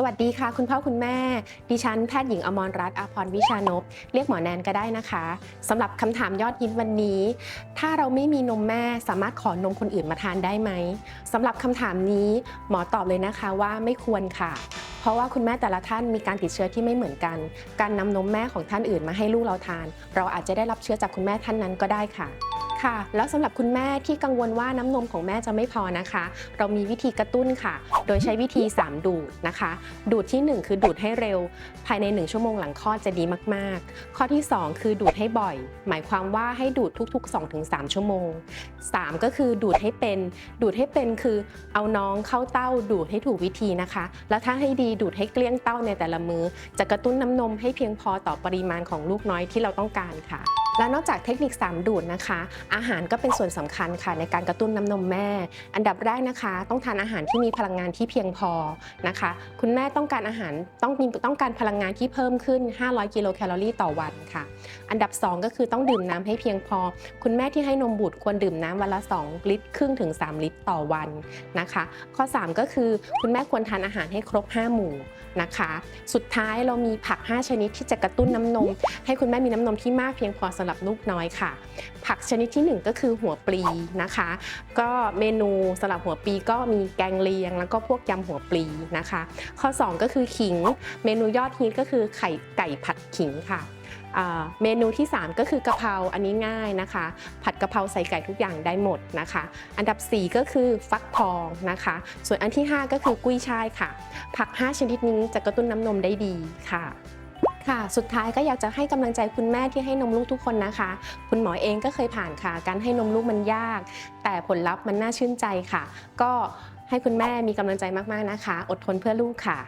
สวัสดีค่ะ คุณพ่อคุณแม่ ดิฉันแพทย์หญิงอมรรัตน์อาพรวิชานพเรียกหมอแนนก็ได้นะคะสำหรับคำถามยอดฮิตวันนี้ ถ้าเราไม่มีนมแม่สามารถขอนมคนอื่นมาทานได้ไหมสำหรับคำถามนี้หมอตอบเลยนะคะว่าไม่ควรค่ะ เพราะว่าคุณแม่แต่ละท่านมีการติดเชื้อที่ไม่เหมือนกัน การนำนมแม่ของท่านอื่นมาให้ลูกเราทาน เราอาจจะได้รับเชื้อจากคุณแม่ท่านนั้นก็ได้ค่ะ ค่ะ แล้วสำหรับคุณแม่ที่กังวลว่าน้ำนมของแม่จะไม่พอนะคะ เรามีวิธีกระตุ้นค่ะ โดยใช้วิธี 3 ดูดนะคะ ดูดที่ 1 คือดูดให้เร็ว ภายใน 1 ชั่วโมงหลังคลอดจะดีมากๆ ข้อที่ 2 คือดูดให้บ่อย หมายความว่าให้ดูดทุก ๆ 2-3 ชั่วโมง 3 ก็คือดูดให้เป็น ดูดให้เป็นคือ เอาน้องเข้าเต้าดูดให้ถูกวิธีนะคะ แล้วถ้าให้ดีดูดให้เกลี้ยงเต้าในแต่ละมือจะกระตุ้นน้ำนมให้เพียงพอต่อปริมาณของลูกน้อยที่เราต้องการค่ะ และนอกจากเทคนิค 3 ดูดนะคะ อาหารก็เป็นส่วนสำคัญค่ะในการกระตุ้นน้ำนมแม่ อันดับแรกนะคะ ต้องทานอาหารที่มีพลังงานที่เพียงพอนะคะ คุณแม่ต้องการอาหารต้องมีต้องการพลังงานที่เพิ่มขึ้น 500 กิโลแคลอรี่ต่อวันค่ะ อันดับ 2 ก็คือต้องดื่มน้ำให้เพียงพอ คุณแม่ที่ให้นมบุตรควรดื่มน้ำวันละ 2 ลิตรครึ่งถึง 3 ลิตรต่อวันนะคะ ข้อ 3 ก็คือคุณแม่ควรทานอาหารให้ครบ 5 หมู่นะคะ สุดท้ายเรามีผัก 5 ชนิดที่จะกระตุ้นน้ำนม ให้คุณแม่มีน้ำนมที่มากเพียงพอสำหรับลูกน้อยค่ะ ผักชนิดที่ 1 ก็คือหัวปลีนะคะ ก็เมนูสำหรับหัวปลีก็มีแกงเลียง แล้วก็พวกยำหัวปลีนะคะ ข้อ 2 ก็คือขิง เมนูยอดฮิตก็คือไข่ไก่ผัดขิงค่ะ เมนูที่ 3 ก็คือกะเพราอันนี้ง่ายนะคะ ผัดกะเพราใส่ไก่ทุกอย่างได้หมดนะคะ อันดับ 4 ก็คือฟักทองนะคะ ส่วนอันที่ 5 ก็คือกุ้ยช่ายค่ะ ผัก 5 ชนิดนี้จะกระตุ้นน้ำนมได้ดีค่ะค่ะสุดท้ายก็อยากจะให้กำลังใจคุณแม่ที่ให้นมลูกทุกคนนะคะ คุณหมอเองก็เคยผ่านค่ะ การให้นมลูกมันยาก แต่ผลลัพธ์มันน่าชื่นใจค่ะ ก็ให้คุณแม่มีกำลังใจมากๆนะคะ อดทนเพื่อลูกค่ะ